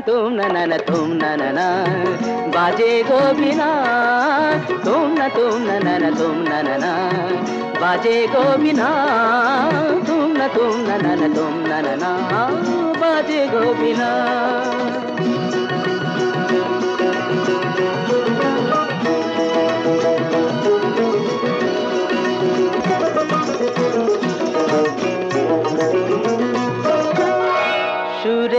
তুম না তুম না না না তুম না না না বাজে গো বিনা তুম না তুম না না না তুম না না না বাজে গো বিনা তুম না তুম না না না তুম না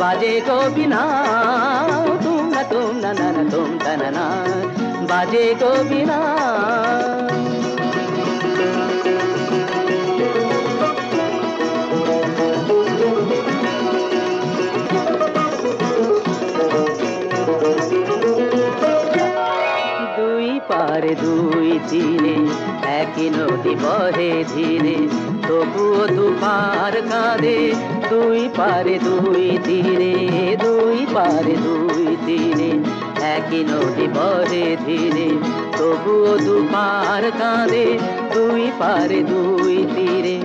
বাজে গোবিনা তুম না তুম না না না তুম না না, বাজে গোবিনা দুই পারে দুই তীরে একই নদী বহে ধীরে তবুও দুপার কাঁদে দুই পারে দুই তীরে, দুই পারে দুই তীরে, একই নদী বহে ধীরে। তবুও দুপার কাঁদে দুই পারে দুই তীরে,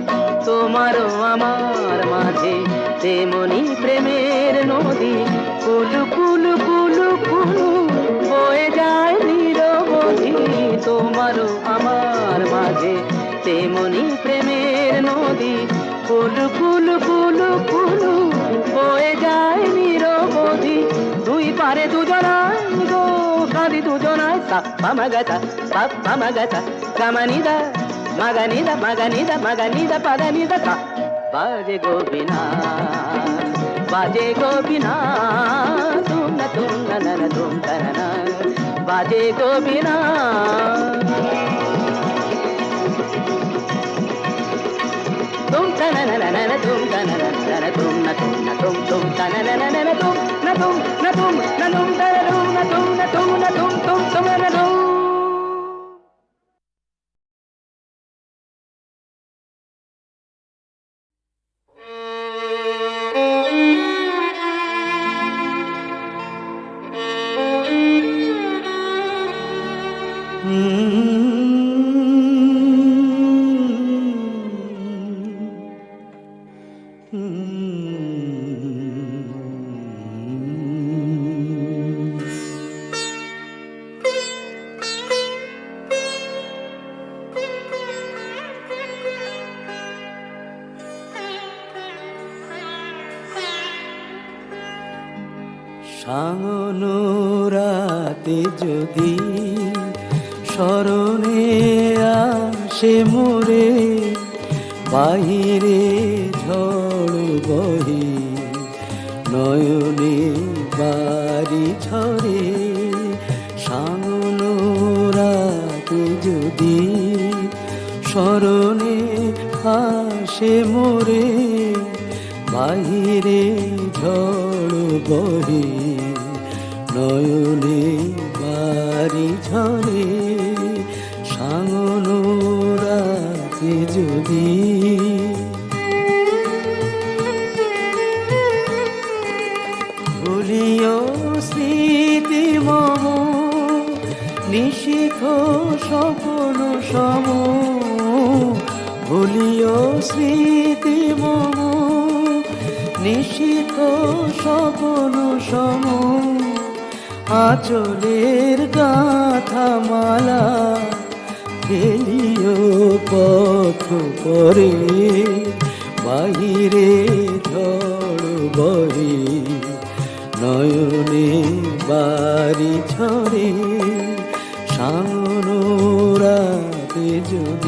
তোমারও আমার মাঝে তেমনি প্রেমের নদী। কুলু কুলু কুলু কুলু বয়ে যায় নিরবধি তোমারও আমার মাঝে তেমনি কুলু কুলু কুলু কুলু বয়ে যায় নিরবধি দুই পারে দুজনায় গো কাঁদি দুজনায় সাপ্পা মাগাতা সাপ্পা মাগাতা কামানিদা মাগানিদা মাগানিদা মাগানিদা পাগানিদা সা বাজে গোবিনা বাজে গোবিনা তুম না তুম না না না তুম তা না না বাজে গোবিনা তুম তা না না না না না তুম তা না না না না তুম না তুম না তুম তুম তা না না যদি স্মরণে আসে মোরে বাহিরে রাতে যদি। ভুলিও স্মৃতি মম, নিশিখ স্বপন সম। ভুলিও স্মৃতি মম, নিশিখ স্বপন সম। আচলের গাথা মালা ফেলিও পথ পরে বাহিরে ঝড় বহে নয়নে বাড়ি ছড়ে সামনোরাতে যদি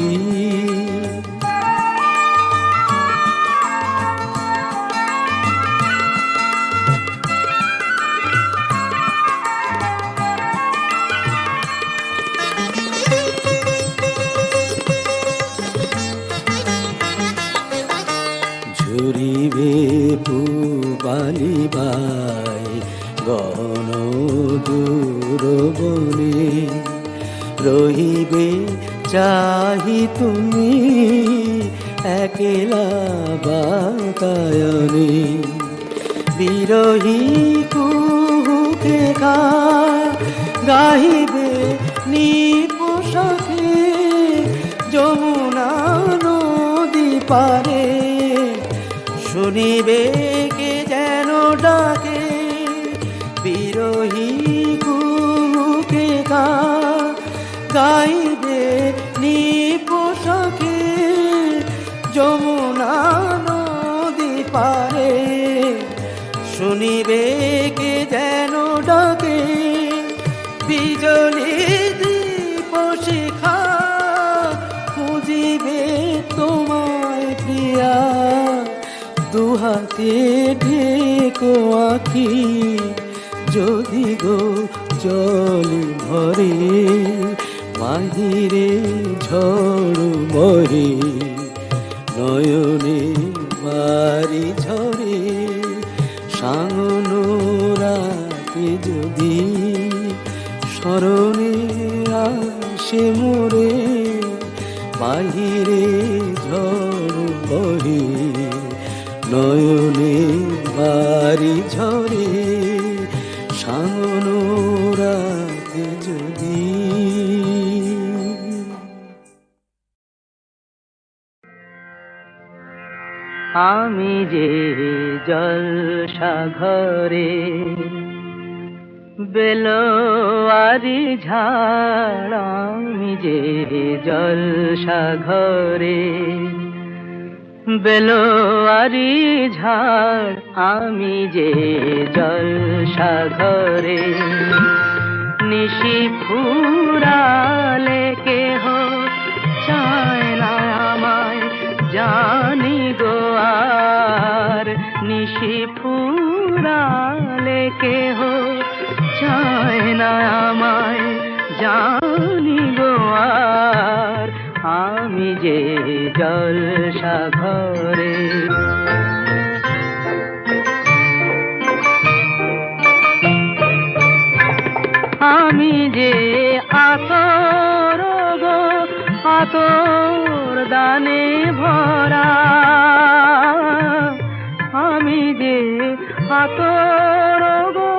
যমুনা নদী পারে, শুনিবে কে যেন ডাকে, বিজলি দীপ শিখা খুঁজিবে তোমায় প্রিয়া। দুহাতে ঢেকো আখি, যদি গো জল ভরে বাহিরে ঝড় মরে। যদি আমি যে জলসাঘরে বেলোয়ারি ঝাড় আমি যে জলসাঘরে বেলোয়ারি ঝাড়, আমি যে জল সাগরে নিশি ফুরালে কেহ চায় না আমায়, জানি গো আর নিশি ফুরালে কেহ চায় না আমায়, জানি গো আর আমি যে জলসাঘরে আমি যে আতর গো, আতর দানে ভরা। আমি যে আতর গো,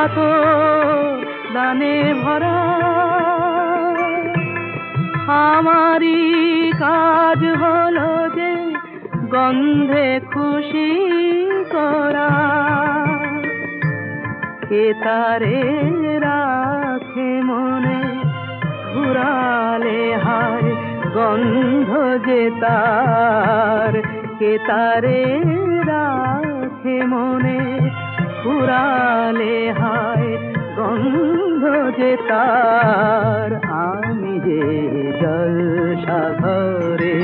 আতর দানে ভরা। আমারই কাজ হলো যে গন্ধে খুশি করা। কে তারে রাখে মনে ঘুরালে হায় গন্ধ যে তার। কে তারে রাখে মনে ঘুরালে হায় গন্ধ যে তার। আমি যে জলসাঘরে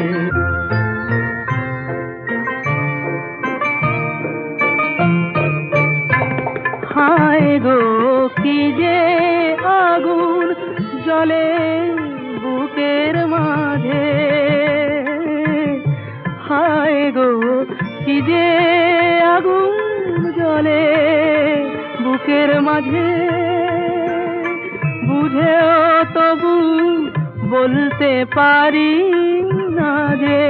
হায় গো, কি যে আগুন জলে বুকের মাঝে। হায় গো, কি যে আগুন জলে বুকের মাঝে। বুঝেও তবু বলতে পারি না যে,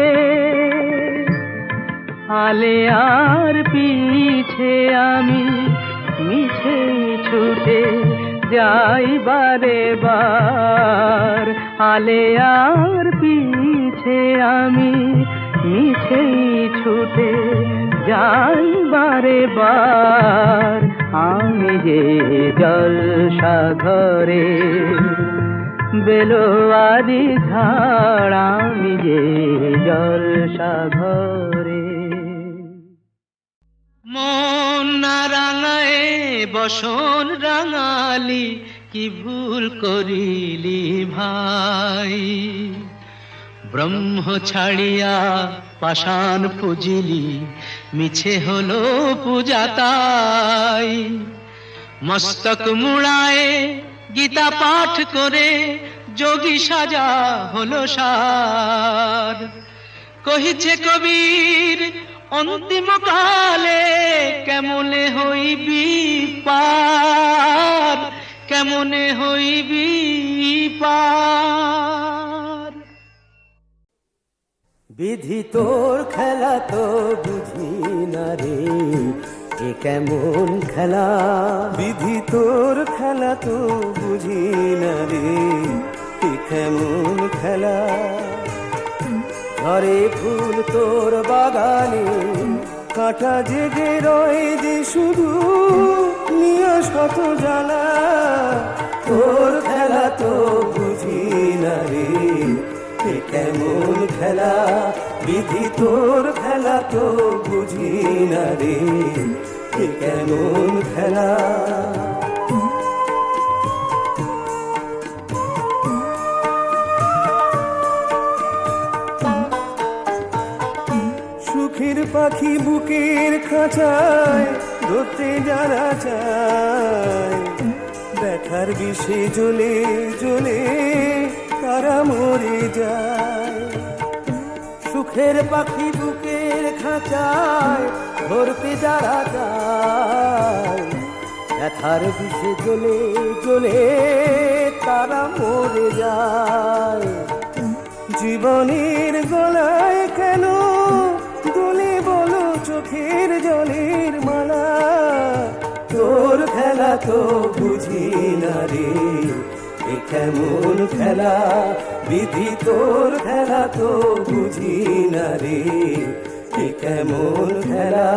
আলে আর পিছে আমি মিছে ছুটে যাই বারে বার। আলে আর পিছে আমি মিছেই ছুটে যাই বারে বার। আমি যে জলসাঘরে বেলোয়ারি ঝাড়, আমি যে জলসাঘরে মন না রাঙায়ে বসন রাঙালি, কি ভুল করিলি ভাই? ব্রহ্ম ছাড়িয়া পাষাণ পুজিলি, মিছে হলো পূজা তাই। মস্তক মুড়ায়ে গীতা পাঠ করে যোগী সাজা হলো সার। কহিছে কবির, অন্তিম কালে কেমনে হইবি পার? কেমনে হইবি পার? বিধি তোর খেলা তো বুঝি না রে, এ কেমন খেলা? বিধি তোর খেলা তো বুঝি না রে এ কেমন খেলা। ঘরে ফুল তোর বাগানে, কাঁটা জেগে রয় যে শুধু নিয়ে শত জ্বালা। তোর খেলা তো বুঝি না রে কেমন খেলা? বিধি তোর খেলা তো বুঝি না রে কেমন খেলা? সুখের পাখি বুকের খাঁচায় ধরতে যারা চায়। দেখার বিষে জ্বলে জ্বলে তারা মরে যায়। সুখের পাখি বুকের খাঁচায় ধরতে যারা যায় ব্যথার বিষে জ্বলে জ্বলে তারা মরে যায়। জীবনের গলায় কেন চোখের জলির মালা, তোর খেলা তো বুঝি না রে। এ কেমন খেলা, বিধি তোর খেলা তো বুঝি না রে। এ কেমন খেলা।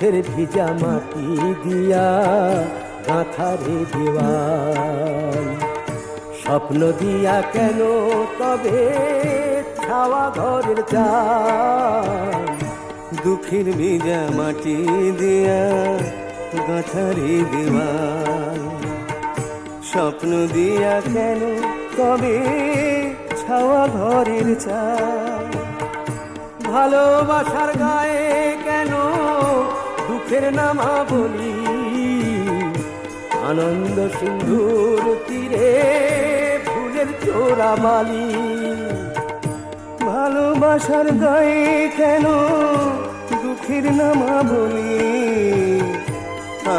দুঃখের ভিজা মাটি দিয়া গাঁথারে দেওয়াল। স্বপ্ন দিয়া কেন তবে ছাওয়া ঘরের চাল। দুঃখের ভিজা মাটি দিয়া গাঁথারে দেওয়াল। স্বপ্ন দিয়া কেন তবে ছাওয়া ঘরের চাল। ভালোবাসার গায়ে দুঃখের নামা বলি আনন্দ সিন্ধুর তীরে ফুলের চোরা মালি ভালোবাসার গায়ে কেন দুঃখের নামা বলি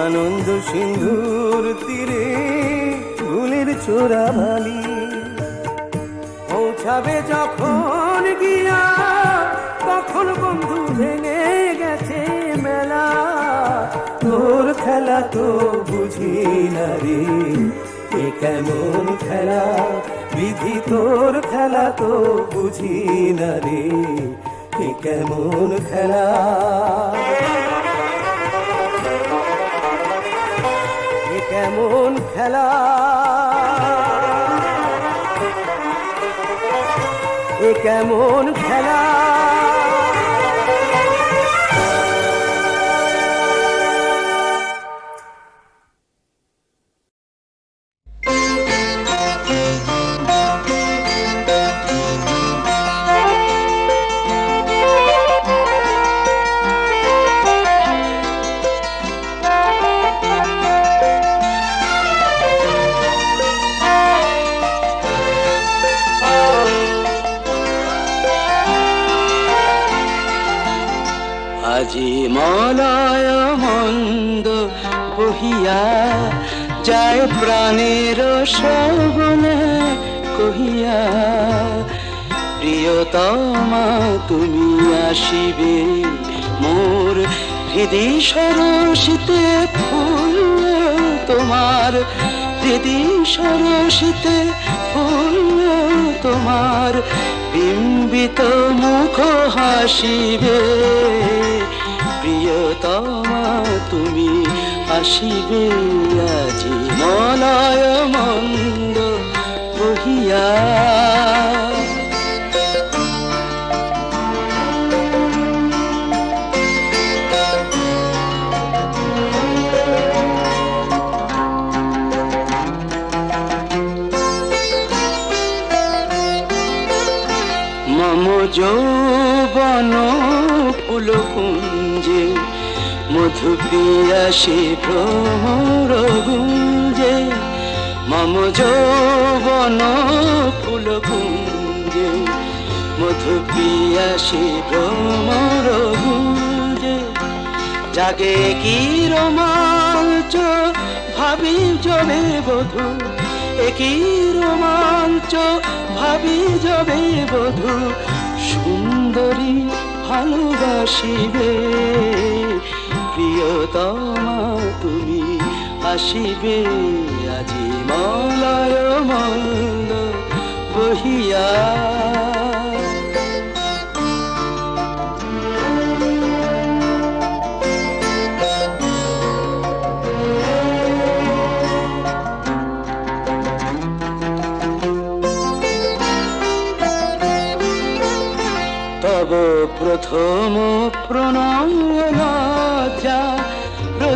আনন্দ সিন্ধুর তীরে ফুলের চোরা মালি পৌঁছাবে যখন গিয়া খেলা তো বুঝি না রে। এ কেমন খেলা? বিধি তোর খেলা তো বুঝি না রে। এ কেমন খেলা? এ কেমন খেলা? এ কেমন খেলা? হৃদি সরসিতে ফুল তোমার হৃদি সরসিতে ফুল তোমার, বিম্বিত মুখ হাসিবে। প্রিয়তমা, তুমি আসিবে আজি মলয় মন্দ বহিয়া। মধু পিয়াসে ভ্রমর গুঞ্জে, মম যৌবন ফুল কুঞ্জে মধু পিয়াসে ভ্রমর গুঞ্জে, জাগে কি রোমাঞ্চ, ভাবি জবে বধু। একই রোমাঞ্চ, ভাবি জবে বধু। সুন্দরী ভালোবাসিবে। প্রিয়তমা তুমি আসিবে আজি মলয় মন্দ বহিয়া। তব প্রথম প্রণয় লজ্জা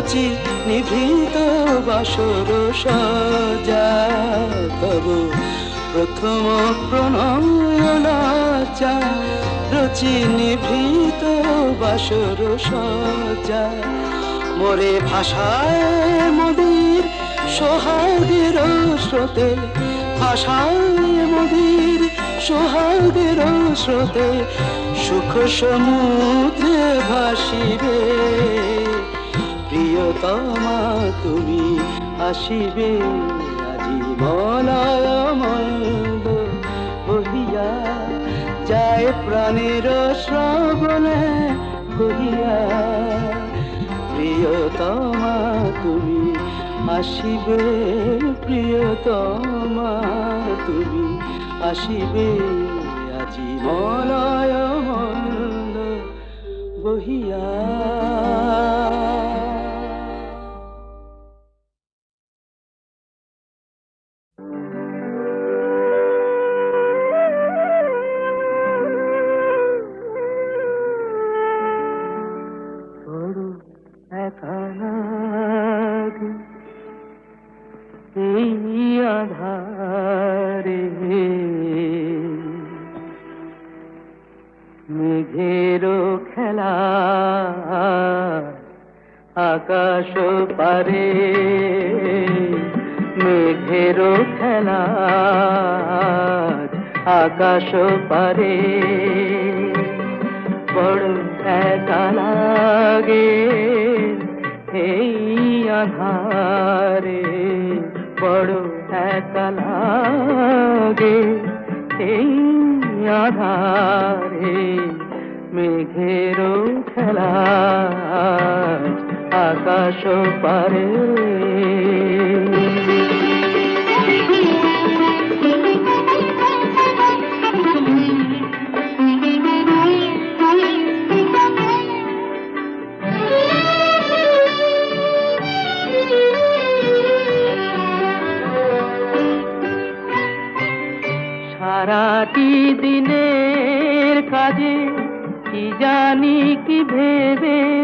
রচি নিভৃত বাসর সজা। তব প্রথম প্রণয় লজ্জা রচি নিভৃত বাসর সজা। মোরে ভাষায় মদির সোহাগের স্রোতে, ভাষায় মদির সোহাগের স্রোতে, সুখ সমুদ্রে ভাসিবে। প্রিয়তমা, তুমি আসিবে আজি মলয় মন্দ বহিয়া। যায় প্রাণের শ্রবণে কহিয়া, প্রিয়তমা, তুমি আসিবে, প্রিয়তমা, তুমি আসিবে আজি মলয় বহিয়া। আকাশ পারে। সারাটি দিনের কাজে কি জানি কি ভেবে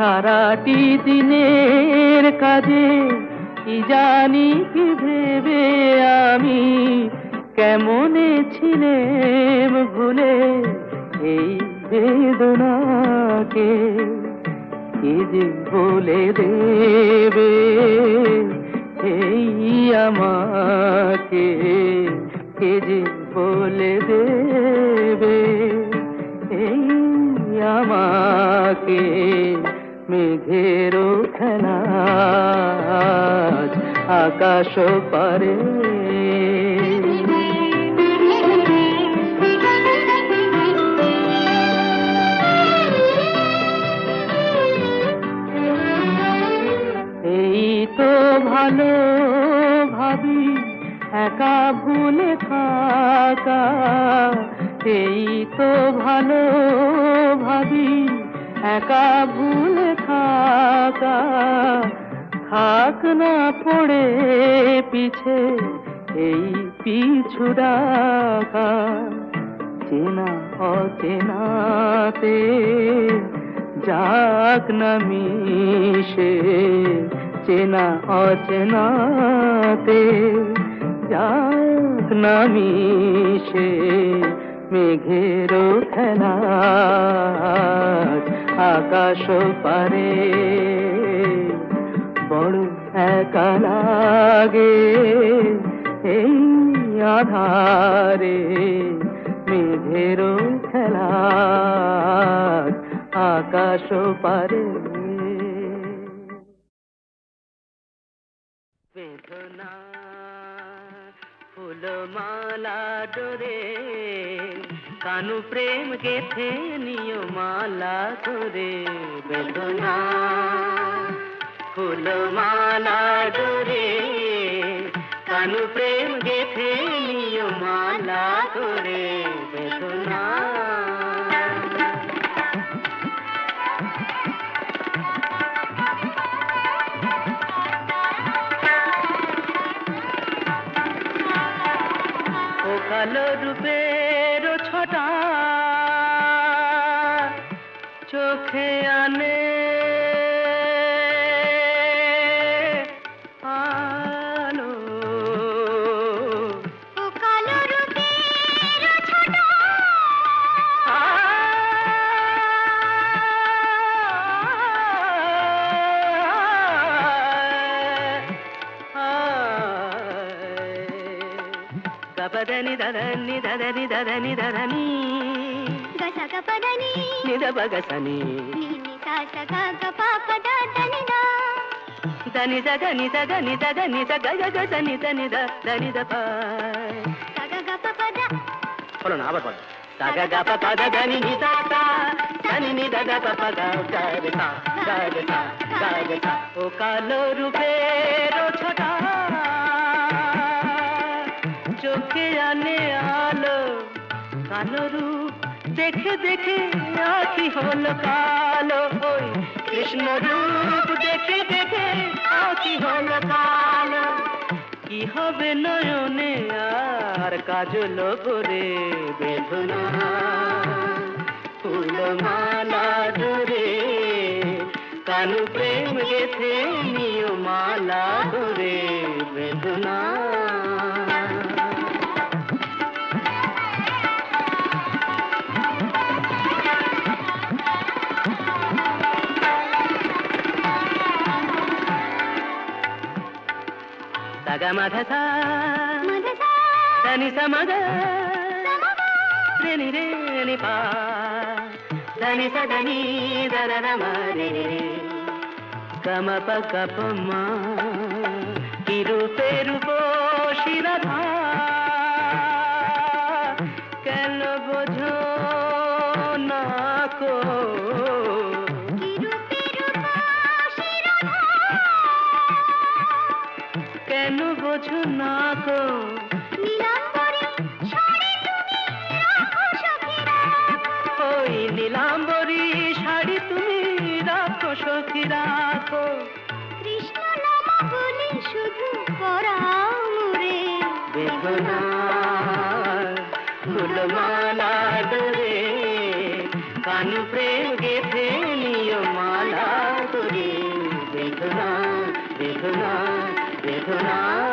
সারাটি দিনের কাজে কি জানি, কি ভেবে আমি কেমনে ছিলেম ভুলে এই বেদনাকে। কি যে বলে দেবে এই আমাকে? যে বলে দেবে এই আমাকে? মেঘেরও খেলা আকাশ পারে। এই তো ভালো ভাবি, একা ভুলে থাকা। এই তো ভালো ভাবি, একা ভুলে থাকা থাক না পড়ে পিছে, এই পিছু ডাকা। চেনা অচেনাতে যাক না মিশে, চেনা অচেনাতে যাক না মিশে মেঘেরও খেলা আকাশ পারে বড় একা লাগে এই আধারে মেঘেরও খেলা আকাশ পারে। বেদনা ফুলমালা ডোরে কানু প্রেম গেথে নিয় মালা করে বেদনা। ফুলমালা ডোরে কানু প্রেম গেথে নিয় মালা করে বেদনা। কালো রূপের దదని దదని దదని గసగ పదని నిద బగసని నిని సాసగ గపపద దనిదా దని దని దని దని గ గ గ దని దని ద దని ద ప సగ గపపద বলো না আবার বলো সা গা গা পা পা দা దని নি দা তা దని নি দা দা পা পা গা গা রে সা গা রে সা গা রে সা ও কালো রূপের ছোটা চোখে আনে আলো কালো রূপ। দেখে দেখে আখি হল কালো। ওই কৃষ্ণ রূপ দেখে দেখে আখি হলো কালো। কি হবে নয়নে আর কাজল করে বেদনা ফুলমালা ধরে কানু প্রেম গেছে নিয় মালা ধরে বেদনা మధస. ధని సమద ధని రే పా. ధని సదని ధర రమ రే పేరు সখী রাখো। কৃষ্ণ নাম বলি শুধু করাও রে। বেদনা ফুলমালা ডরে কান প্রেম গেথে নিয় মালা করে। বেদনা বেদনা বেদনা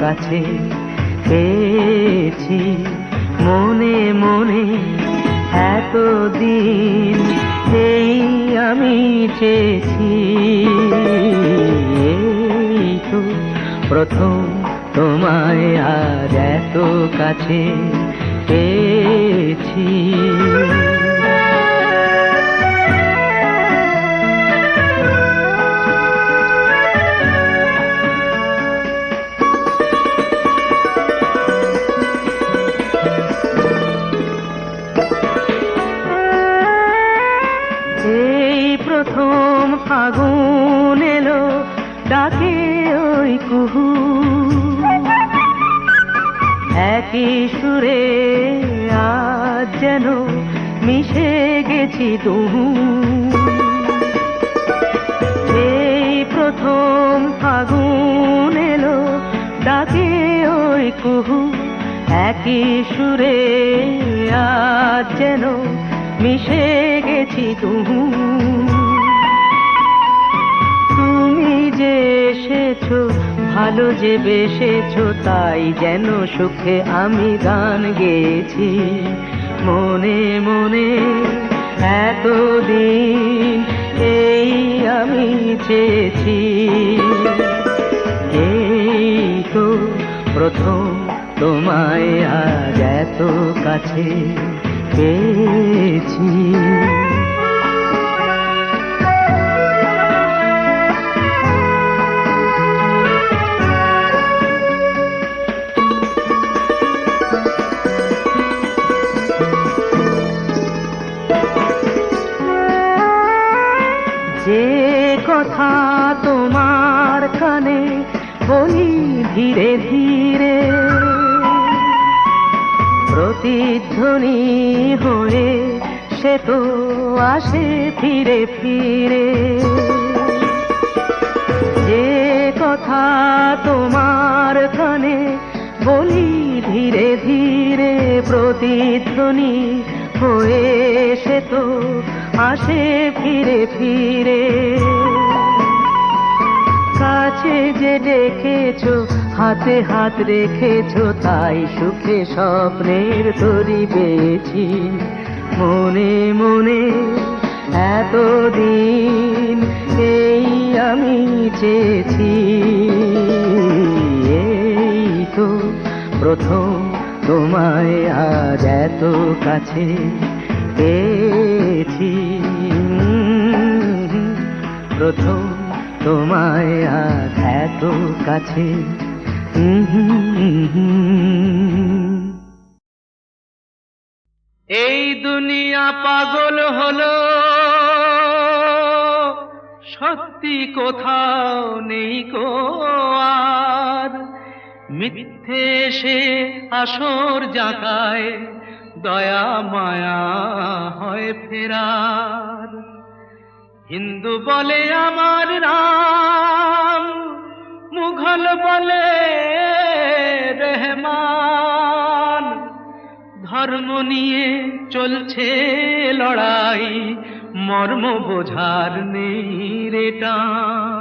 কাছে পেয়েছি। মনে মনে এত দিন এই আমি চেয়েছি। এই তো প্রথম তোমায় আজ এত কাছে পেয়েছি। ফাগুন এলো, ডাকে ওই কুহু। একই সুরে আজ যেন মিশে গেছি তুহু এই প্রথম ফাগুন এলো, ডাকে ওই কুহু। একই সুরে আজ যেন মিশে গেছি তুহু তুমি যে এসেছ, ভালো যে বেসেছো, তাই যেন সুখে আমি গান গেয়েছি। মনে মনে এতদিন এই আমি চেয়েছি। এই তো প্রথম তোমায় আজ এত কাছে পেয়েছি। কথা তোমার কানে বলি ধীরে ধীরে। প্রতিধ্বনি হয়ে সে তো আসে ফিরে ফিরে। যে কথা তোমার কানে বলি ধীরে ধীরে প্রতিধ্বনি হয়ে সে তো আসে ফিরে ফিরে। কাছে যে ডেকেছো হাতে হাত রেখেছো, তাই সুখে স্বপ্নের তরি পেয়েছি। মনে মনে এতদিন এই আমি চেয়েছি। এই তো প্রথম তোমায় আজ এত কাছে পেয়েছি। প্রথম তোমায় আজ এত কাছে। এই দুনিয়া পাগল হলো। সত্যি কোথাও নেই কো আর। মিথ্যে সে আসর জাগায়, দয়া মায়া হয় ফেরার হিন্দু বলে আমার রাম মুঘল বলে রহমান। ধর্ম নিয়ে চলছে লড়াই, মর্ম বোঝার নেই রে টান।